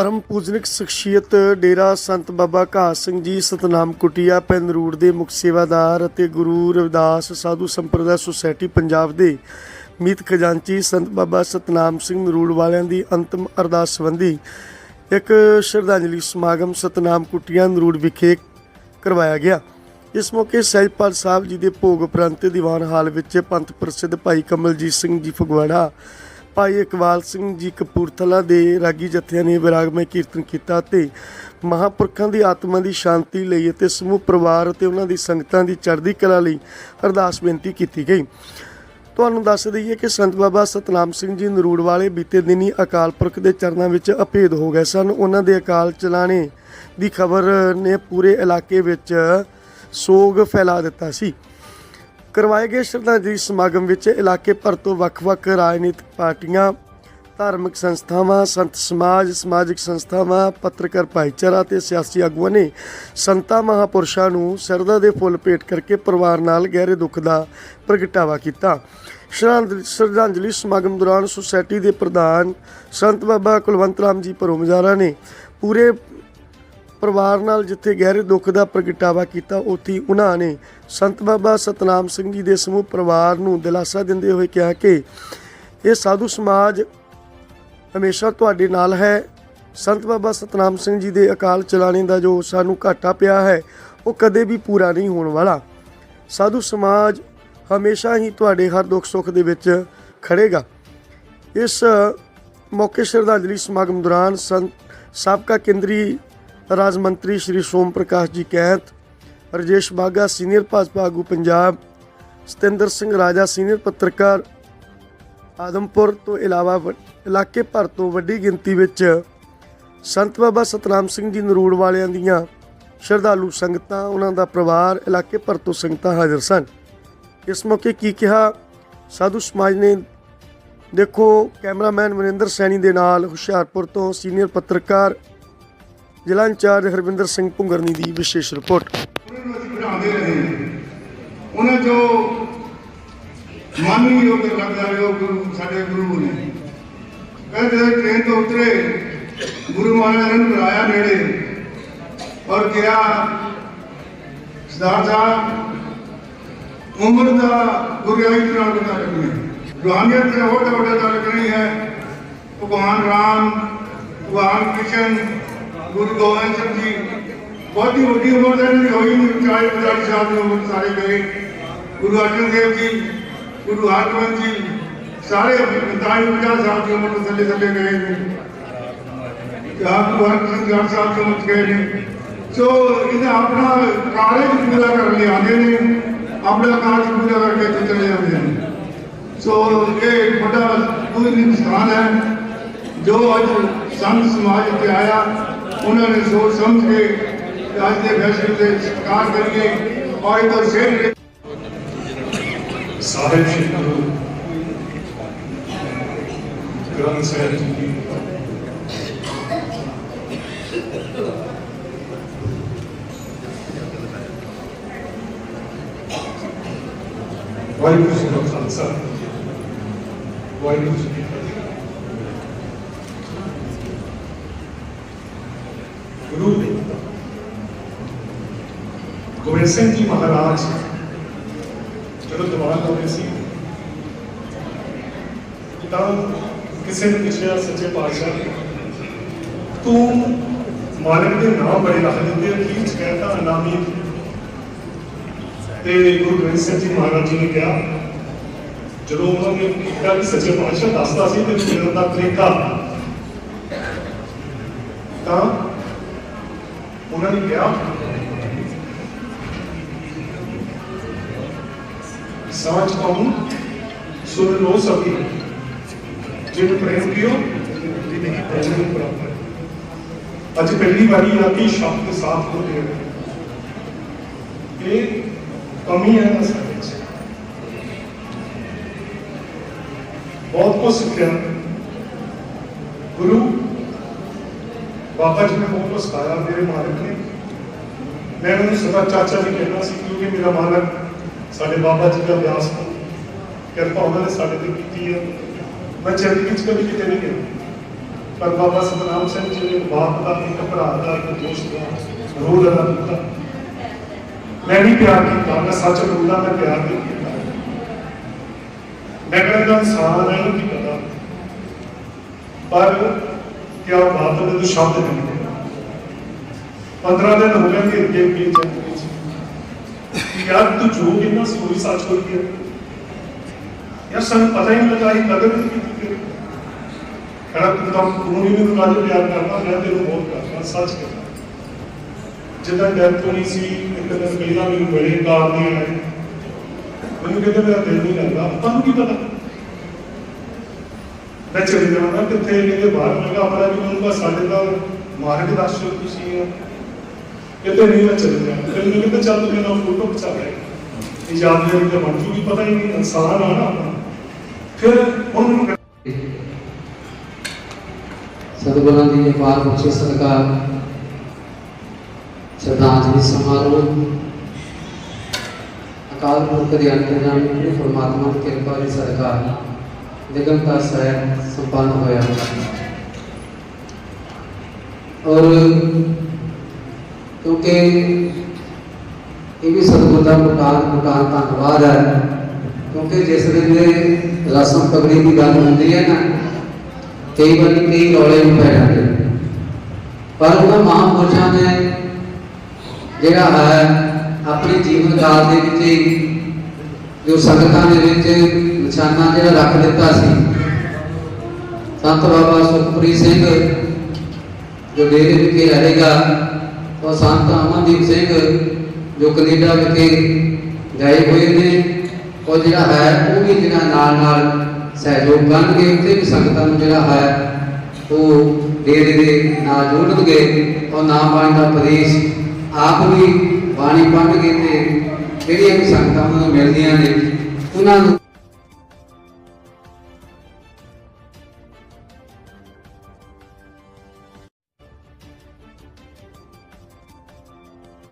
ਪਰਮ ਪੂਜਨਿਕ ਸ਼ਖਸੀਅਤ ਡੇਰਾ ਸੰਤ ਬਾਬਾ ਘਾਹ ਸਿੰਘ ਜੀ ਸਤਨਾਮ ਕੁਟੀਆ ਪਿੰਡ ਰੂੜ ਦੇ ਮੁਖ ਸੇਵਾਦਾਰ ਅਤੇ ਗੁਰੂ ਰਵਿਦਾਸ ਸਾਧੂ ਸੰਪਰਦਾ ਸੁਸਾਇਟੀ ਪੰਜਾਬ ਦੇ ਮੀਤ ਖਜ਼ਾਨਚੀ ਸੰਤ ਬਾਬਾ ਸਤਨਾਮ ਸਿੰਘ ਨਰੂੜ ਵਾਲਿਆਂ ਦੀ ਅੰਤਮ ਅਰਦਾਸ ਸੰਬੰਧੀ ਇੱਕ ਸ਼ਰਧਾਂਜਲੀ ਸਮਾਗਮ ਸਤਨਾਮ ਕੁਟੀਆ ਨਰੂੜ ਵਿਖੇ ਕਰਵਾਇਆ ਗਿਆ। ਇਸ ਮੌਕੇ ਸਹਿਜਪਾਲ ਸਾਹਿਬ ਜੀ ਦੇ ਭੋਗ ਉਪਰੰਤ ਦੀਵਾਨ ਹਾਲ ਵਿੱਚ ਪੰਥ ਪ੍ਰਸਿੱਧ ਭਾਈ ਕਮਲਜੀਤ ਸਿੰਘ ਜੀ ਫਗਵਾੜਾ ਭਾਈ ਇਕਬਾਲ ਸਿੰਘ ਜੀ ਕਪੂਰਥਲਾ ਦੇ ਰਾਗੀ ਜਥਿਆਂ ਨੇ ਵਿਰਾਗਮਈ ਕੀਰਤਨ ਕੀਤਾ ਤੇ ਮਹਾਪੁਰਖਾਂ ਦੀ ਆਤਮਾ ਦੀ ਸ਼ਾਂਤੀ ਲਈ ਅਤੇ ਸਮੂਹ ਪਰਿਵਾਰ ਅਤੇ ਉਹਨਾਂ ਦੀ ਸੰਗਤਾਂ ਦੀ ਚੜ੍ਹਦੀ ਕਲਾ ਲਈ ਅਰਦਾਸ ਬੇਨਤੀ ਕੀਤੀ ਗਈ। ਤੁਹਾਨੂੰ ਦੱਸ ਦਈਏ ਕਿ ਸੰਤ ਬਾਬਾ ਸਤਨਾਮ ਸਿੰਘ ਜੀ ਨਰੂੜ ਵਾਲੇ ਬੀਤੇ ਦਿਨੀ ਅਕਾਲ ਪੁਰਖ ਦੇ ਚਰਨਾਂ ਵਿੱਚ ਅਭੇਦ ਹੋ ਗਏ ਸਨ। ਉਹਨਾਂ ਦੇ ਅਕਾਲ ਚਲਾਣੇ ਦੀ ਖਬਰ ਨੇ ਪੂਰੇ ਇਲਾਕੇ ਵਿੱਚ ਸੋਗ ਫੈਲਾ ਦਿੱਤਾ ਸੀ। ਕਰਵਾਏ ਗਏ ਸ਼ਰਧਾਂਜਲੀ ਸਮਾਗਮ ਵਿੱਚ ਇਲਾਕੇ ਭਰ ਤੋਂ ਵੱਖ-ਵੱਖ ਰਾਜਨੀਤਿਕ ਪਾਰਟੀਆਂ, ਧਾਰਮਿਕ ਸੰਸਥਾਵਾਂ, ਸੰਤ ਸਮਾਜ, ਸਮਾਜਿਕ ਸੰਸਥਾਵਾਂ, ਪੱਤਰਕਾਰ ਭਾਈਚਾਰਾ ਤੇ ਸਿਆਸੀ ਆਗੂਆਂ ਨੇ ਸੰਤਾਂ ਮਹਾਪੁਰਸ਼ਾਂ ਨੂੰ ਸਰਦਾ ਦੇ ਫੁੱਲ ਭੇਟ ਕਰਕੇ ਪਰਿਵਾਰ ਨਾਲ ਗਹਿਰੇ ਦੁੱਖ ਦਾ ਪ੍ਰਗਟਾਵਾ ਕੀਤਾ। ਸ਼ਰਧਾਂਜਲੀ ਸ਼ਰਧਾਂਜਲੀ ਸਮਾਗਮ ਦੌਰਾਨ ਸੁਸਾਇਟੀ ਦੇ ਪ੍ਰਧਾਨ ਸੰਤ ਬਾਬਾ ਕੁਲਵੰਤ ਰਾਮ ਜੀ ਪਰੋਮਜਾਰਾ ਨੇ ਪੂਰੇ ਪਰਿਵਾਰ ਨਾਲ ਜਿੱਥੇ ਗਹਿਰੇ ਦੁੱਖ ਦਾ ਪ੍ਰਗਟਾਵਾ ਕੀਤਾ, ਉੱਥੇ ਉਹਨਾਂ ਨੇ ਸੰਤ ਬਾਬਾ ਸਤਨਾਮ ਸਿੰਘ ਜੀ ਦੇ ਸਮੂਹ ਪਰਿਵਾਰ ਨੂੰ ਦਿਲਾਸਾ ਦਿੰਦੇ ਹੋਏ ਕਿਹਾ ਕਿ ਇਹ ਸਾਧੂ ਸਮਾਜ ਹਮੇਸ਼ਾ ਤੁਹਾਡੇ ਨਾਲ ਹੈ। ਸੰਤ ਬਾਬਾ ਸਤਨਾਮ ਸਿੰਘ ਜੀ ਦੇ ਅਕਾਲ ਚਲਾਣੇ ਦਾ ਜੋ ਸਾਨੂੰ ਘਾਟਾ ਪਿਆ ਹੈ, ਉਹ ਕਦੇ ਵੀ ਪੂਰਾ ਨਹੀਂ ਹੋਣ ਵਾਲਾ। ਸਾਧੂ ਸਮਾਜ ਹਮੇਸ਼ਾ ਹੀ ਤੁਹਾਡੇ ਹਰ ਦੁੱਖ ਸੁੱਖ ਦੇ ਵਿੱਚ ਖੜੇਗਾ। ਇਸ ਮੌਕੇ ਸ਼ਰਧਾਂਜਲੀ ਸਮਾਗਮ ਦੌਰਾਨ ਸੰਤ ਸਾਬਕਾ ਕੇਂਦਰੀ ਰਾਜ ਮੰਤਰੀ ਸ਼੍ਰੀ ਸੋਮ ਪ੍ਰਕਾਸ਼ ਜੀ ਕੈਂਤ ਰਜੇਸ਼ ਬਾਗਾ ਸੀਨੀਅਰ ਭਾਜਪਾ ਆਗੂ ਪੰਜਾਬ, ਸਤਿੰਦਰ ਸਿੰਘ ਰਾਜਾ ਸੀਨੀਅਰ ਪੱਤਰਕਾਰ, ਆਦਮਪੁਰ ਤੋਂ ਇਲਾਵਾ ਵ- ਇਲਾਕੇ ਭਰ ਤੋਂ ਵੱਡੀ ਗਿਣਤੀ ਵਿੱਚ ਸੰਤ ਬਾਬਾ ਸਤਨਾਮ ਸਿੰਘ ਜੀ ਨਰੂੜ ਵਾਲਿਆਂ ਦੀਆਂ ਸ਼ਰਧਾਲੂ ਸੰਗਤਾਂ, ਉਹਨਾਂ ਦਾ ਪਰਿਵਾਰ ਇਲਾਕੇ ਭਰ ਤੋਂ ਸੰਗਤਾਂ ਹਾਜ਼ਰ ਸਨ। ਇਸ ਮੌਕੇ ਕੀ ਕਿਹਾ, ਸਾਧੂ ਸਮਾਜ ਨੇ, ਦੇਖੋ ਕੈਮਰਾਮੈਨ ਮਨਿੰਦਰ ਸੈਣੀ ਦੇ ਨਾਲ ਹੁਸ਼ਿਆਰਪੁਰ ਤੋਂ ਸੀਨੀਅਰ ਪੱਤਰਕਾਰ ਜ਼ਿਲ੍ਹਾ ਇੰਚਾਰਜ ਹਰਵਿੰਦਰ ਸਿੰਘ ਭੁੰਗਰਨੀ ਦੀ ਵਿਸ਼ੇਸ਼ ਰਿਪੋਰਟ। ਉਹਨਾਂ ਜੋ ਮਨ ਹੀ ਗੁਰੂ, ਸਾਡੇ ਗੁਰੂ ਨੇ। ਕਹਿੰਦੇ ਟ੍ਰੇਨ ਤੋਂ ਉਤਰੇ, ਗੁਰੂ ਮਹਾਰਾਜ ਨੇ ਬੁਲਾਇਆ ਨੇੜੇ ਔਰ ਕਿਹਾ, ਸਰਦਾਰ ਸਾਹਿਬ, ਉਮਰ ਦਾ ਗੁਰਿਆਈ ਦੇ ਨਾਲ ਕਿੰਨਾ ਲੱਗਣੀ ਹੈ? ਰੂਹਾਨੀਅਤ ਦਾ ਹੋਰ ਵੱਡਾ ਦਾ ਲੱਗਣੀ ਹੈ। ਭਗਵਾਨ ਰਾਮ, ਭਗਵਾਨ ਕ੍ਰਿਸ਼ਨ ਗੁਰੂ ਗੋਬਿੰਦ ਸਿੰਘ ਜੀ, ਬਹੁਤੀ ਵੱਡੀ ਉਮਰ ਦਾ ਇਹਨਾਂ ਦੀ ਹੋਈ ਨਹੀਂ 40 50 ਸਾਲ ਦੀ ਉਮਰ ਸਾਰੇ ਗਏ। ਗੁਰੂ ਅਰਜਨ ਦੇਵ ਜੀ, ਗੁਰੂ ਹਰਗੋਬਿੰਦ ਜੀ, ਸਾਰੇ 45 50 ਸਾਲ ਦੀ ਉਮਰ ਤੋਂ ਥੱਲੇ ਥੱਲੇ ਗਏ ਨੇ। ਜਾਂ ਗੁਰੂ ਹਰਗੋਬਿੰਦ ਜੀ ਸਾਹਿਬ ਤੋਂ ਮੁੱਕ ਗਏ ਨੇ। ਸੋ ਇਹਨਾਂ ਆਪਣਾ ਕਾਰਜ ਪੂਰਾ ਕਰਨ ਲਈ ਆਉਂਦੇ ਨੇ, ਆਪਣਾ ਕਾਰਜ ਪੂਰਾ ਕਰਕੇ ਚਲੇ ਜਾਂਦੇ ਨੇ। ਸੋ ਇਹ ਵੱਡਾ ਪੂਰਨ ਸਥਾਨ ਹੈ, ਜੋ ਅੱਜ ਸੰਤ ਸਮਾਜ ਇੱਥੇ ਆਇਆ। ਉਹਨਾਂ ਨੇ ਸੋਚ ਸਮਝ ਕੇ ਅੱਜ ਦੇ ਫੈਸਲੇ ਤੇ ਸਤਿਕਾਰ ਕਰੀਏ ਔਰ ਇਹ ਤਾਂ ਸੇਧ ਸ਼੍ਰੀ ਗੁਰੂ ਗ੍ਰੰਥ ਸਾਹਿਬ ਜੀ। ਦੀ ਵਾਹਿਗੁਰੂ ਜੀ ਕਾ ਖਾਲਸਾ। ਵਾਹਿਗੁਰੂ ਜੀ ਕੀ ਫਤਿਹ ਗੁਰੂ ਗੋਬਿੰਦ ਸਿੰਘ ਜੀ ਮਹਾਰਾਜ, ਜਦੋਂ ਦੀਵਾਨ ਹੋ ਸੀ, ਤਾਂ ਕਿਸੇ ਨੇ ਪੁੱਛਿਆ ਸੱਚੇ ਪਾਤਸ਼ਾਹ ਤੂੰ ਮਾਲਕ ਦੇ ਨਾਮ ਬੜੇ ਰੱਖ ਦਿੰਦੇ ਹੋ ਕੀ ਕਹਿਤਾ ਅਨਾਮੀ। ਤੇ ਗੁਰੂ ਗ੍ਰੰਥ ਸਾਹਿਬ ਜੀ ਮਹਾਰਾਜ ਜੀ ਨੇ ਕਿਹਾ, ਜਦੋਂ ਉਹਨਾਂ ਨੇ ਕਿਹਾ ਕਿ ਸੱਚੇ ਪਾਤਸ਼ਾਹ ਦੱਸਦਾ ਸੀ ਤੇ ਮਿਲਣ ਦਾ ਤਰੀਕਾ, ਤਾਂ ਉਹਨਾਂ ਨੇ ਕਿਹਾ ਸਾਚ ਕਹੂੰ ਸੁਣ ਲੋ ਸਭੀ ਜਿਨ ਪ੍ਰੇਮ ਕੀਓ ਨਹੀਂ ਪ੍ਰੇਮ ਪ੍ਰਾਪਤ ਅੱਜ ਪਹਿਲੀ ਵਾਰੀ ਆ ਕਿ ਸ਼ਬਦ ਸਾਥ ਹੋ ਗਏ ਇਹ ਕਮੀ ਹੈ ਨਾ ਸਾਡੇ ਵਿੱਚ ਬਹੁਤ ਕੁਝ ਸਿੱਖਿਆ ਗੁਰੂ ਬਾਬਾ ਜੀ ਨੇ ਬਹੁਤ ਕੁਝ ਸਿਖਾਇਆ ਮੇਰੇ ਮਾਲਕ ਨੇ ਮੈਂ ਉਹਨੂੰ ਸਦਾ ਚਾਚਾ ਜੀ ਕਹਿਣਾ ਸੀ ਕਿਉਂਕਿ ਮੇਰਾ ਮਾਲਕ ਸਾਡੇ ਬਾਬਾ ਜੀ ਦਾ ਵਿਆਸ ਕਿਰਪਾ ਉਹਨਾਂ ਨੇ ਸਾਡੇ ਤੇ ਕੀਤੀ ਹੈ। ਮੈਂ ਜ਼ਿੰਦਗੀ 'ਚ ਕਦੀ ਕਿਤੇ ਨਹੀਂ ਗਿਆ। ਪਰ ਬਾਬਾ ਸਤਨਾਮ ਸਿੰਘ ਜੀ ਨੇ ਬਾਪ ਦਾ ਇੱਕ ਭਰਾ ਦਾ ਇੱਕ ਦੋਸਤ ਦਾ ਰੋਲ ਅਦਾ ਕੀਤਾ। ਮੈਂ ਵੀ ਪਿਆਰ ਕੀਤਾ। ਮੈਂ ਸੱਚ ਬੋਲਦਾ, ਮੈਂ ਪਿਆਰ ਨਹੀਂ ਕੀਤਾ। ਮੈਂ ਕਹਿੰਦਾ ਇਨਸਾਨ ਹੈ ਇਹਨੂੰ ਪਤਾ ਪਰ ਕਿਆ ਬਾਤ ਹੈ ਤੇ ਸ਼ਬਦ ਨਹੀਂ ਹੈ 15 ਦਿਨ ਹੋ ਗਏ ਕਿ ਅੱਗੇ ਅੱਗੇ ਚੱਲ ਰਹੀ ਸੀ ਕਿ ਯਾਰ ਤੂੰ ਜੋ ਕਿੰਨਾ ਸੋਈ ਸੱਚ ਹੋਈ ਹੈ। ਯਾਰ ਸਾਨੂੰ ਪਤਾ ਹੀ ਨਹੀਂ ਲੱਗਾ ਇਹ ਕਦਰ ਨਹੀਂ ਕੀਤੀ ਫਿਰ ਕਹਿੰਦਾ ਤੂੰ ਤਾਂ ਤੂੰ ਵੀ ਮੈਨੂੰ ਕਾਹਦੇ ਪਿਆਰ ਕਰਦਾ, ਮੈਂ ਤੈਨੂੰ ਬਹੁਤ ਕਰਦਾ, ਸੱਚ ਕਹਿੰਦਾ ਜਿੱਦਾਂ ਡੈਥ ਹੋਣੀ ਸੀ, ਇੱਕ ਦਿਨ ਪਹਿਲਾਂ ਮੈਨੂੰ ਬੜੇ ਕਾਰ ਨਹੀਂ ਆਏ। ਮੈਨੂੰ ਕਹਿੰਦੇ ਮੇਰਾ ਦਿਲ ਨਹੀਂ ਲੱਗਦਾ ਤੁਹਾਨੂੰ ਕੀ ਪਤਾ? ਮੈਂ ਚਲੇ ਜਾਣਾ ਕਿੱਥੇ ਕਹਿੰਦੇ ਬਾਹਰ, ਮੈਂ ਕਿਹਾ ਆਪਣਾ ਵੀ ਮੈਨੂੰ ਬਸ ਸਾਡੇ ਦਾ ਮਾਰਗ ਦੱਸੋ ਤੁਸੀਂ ਹੋ। ਕਿਤੇ ਨਹੀਂ ਮੈਂ ਚਲੇ ਫਿਰ ਮੈਨੂੰ ਕਹਿੰਦੇ ਚੱਲ ਤੂੰ ਮੇਰਾ ਫੋਟੋ ਖਿਚਾ ਲੈ ਇਹ ਯਾਦ ਮੇਰੀ ਤਾਂ ਬਣ ਜੂਗੀ, ਪਤਾ ਹੀ ਨਹੀਂ, ਇਨਸਾਨ ਆ ਨਾ ਆਪਣਾ। ਫਿਰ ਹੁਣ ਮੈਨੂੰ ਸਤਿਗੁਰਾਂ ਦੀ ਅਪਾਰ ਬਖਸ਼ਿਸ਼ ਸਦਕਾ ਸ਼ਰਧਾਂਜਲੀ ਸਮਾਰੋਹ। ਅਕਾਲ ਪੁਰਖ ਦੇ ਅੰਤਰਜਾਮੀ ਨੂੰ ਪਰਮਾਤਮਾ ਦੀ ਕਿਰਪਾ ਦੀ ਸਰਕਾਰ ਦਿਗੰਤਾ ਸਾਹਿਬ ਸੰਪੰਨ ਹੋਇਆ। ਔਰ ਕਿਉਂਕਿ ਇਹ ਵੀ ਸਤਿਗੁਰ ਦਾ ਪ੍ਰਕਾਰ ਪ੍ਰਕਾਰ ਧੰਨਵਾਦ ਹੈ। ਕਿਉਂਕਿ ਜਿਸ ਵੇਲੇ ਰਸਮ ਪਗੜੀ ਦੀ ਗੱਲ ਹੁੰਦੀ ਹੈ ਨਾ, ਕਈ ਵਾਰੀ ਕਈ ਰੌਲੇ ਨੂੰ ਪੈ ਜਾਂਦੇ ਪਰ ਉਹਨਾਂ ਮਹਾਂਪੁਰਸ਼ਾਂ ਨੇ ਜਿਹੜਾ ਹੈ, ਆਪਣੇ ਜੀਵਨ ਕਾਲ ਦੇ ਵਿੱਚ ਜੋ ਸੰਗਤਾਂ ਦੇ ਵਿੱਚ ਨਿਸ਼ਾਨਾ ਜਿਹੜਾ ਰੱਖ ਦਿੱਤਾ ਸੀ, ਸੰਤ ਬਾਬਾ ਸੁਖਪ੍ਰੀਤ ਸਿੰਘ, ਜੋ ਡੇਰੇ ਵਿਖੇ ਰਹੇਗਾ ਉਹ ਸੰਤ ਅਮਨਦੀਪ ਸਿੰਘ ਜੋ ਕੈਨੇਡਾ ਵਿਖੇ ਗਏ ਹੋਏ ਨੇ, ਉਹ ਜਿਹੜਾ ਹੈ, ਉਹ ਵੀ ਜਿਹੜਾ ਨਾਲ ਨਾਲ ਸਹਿਯੋਗ ਕਰਨਗੇ, ਉੱਥੇ ਵੀ ਸੰਗਤਾਂ ਨੂੰ ਜਿਹੜਾ ਹੈ, ਉਹ ਡੇਰੇ ਦੇ ਨਾਲ ਜੋੜਨਗੇ। ਔਰ ਨਾਮ ਬਾਣੀ ਦਾ ਪ੍ਰਦੇਸ਼ ਆਪ ਵੀ ਬਾਣੀ ਪੜ੍ਹਨਗੇ ਤੇ ਜਿਹੜੀਆਂ ਵੀ ਸੰਗਤਾਂ ਉਹਨਾਂ ਨੂੰ ਮਿਲਦੀਆਂ ਨੇ, ਉਹਨਾਂ ਨੂੰ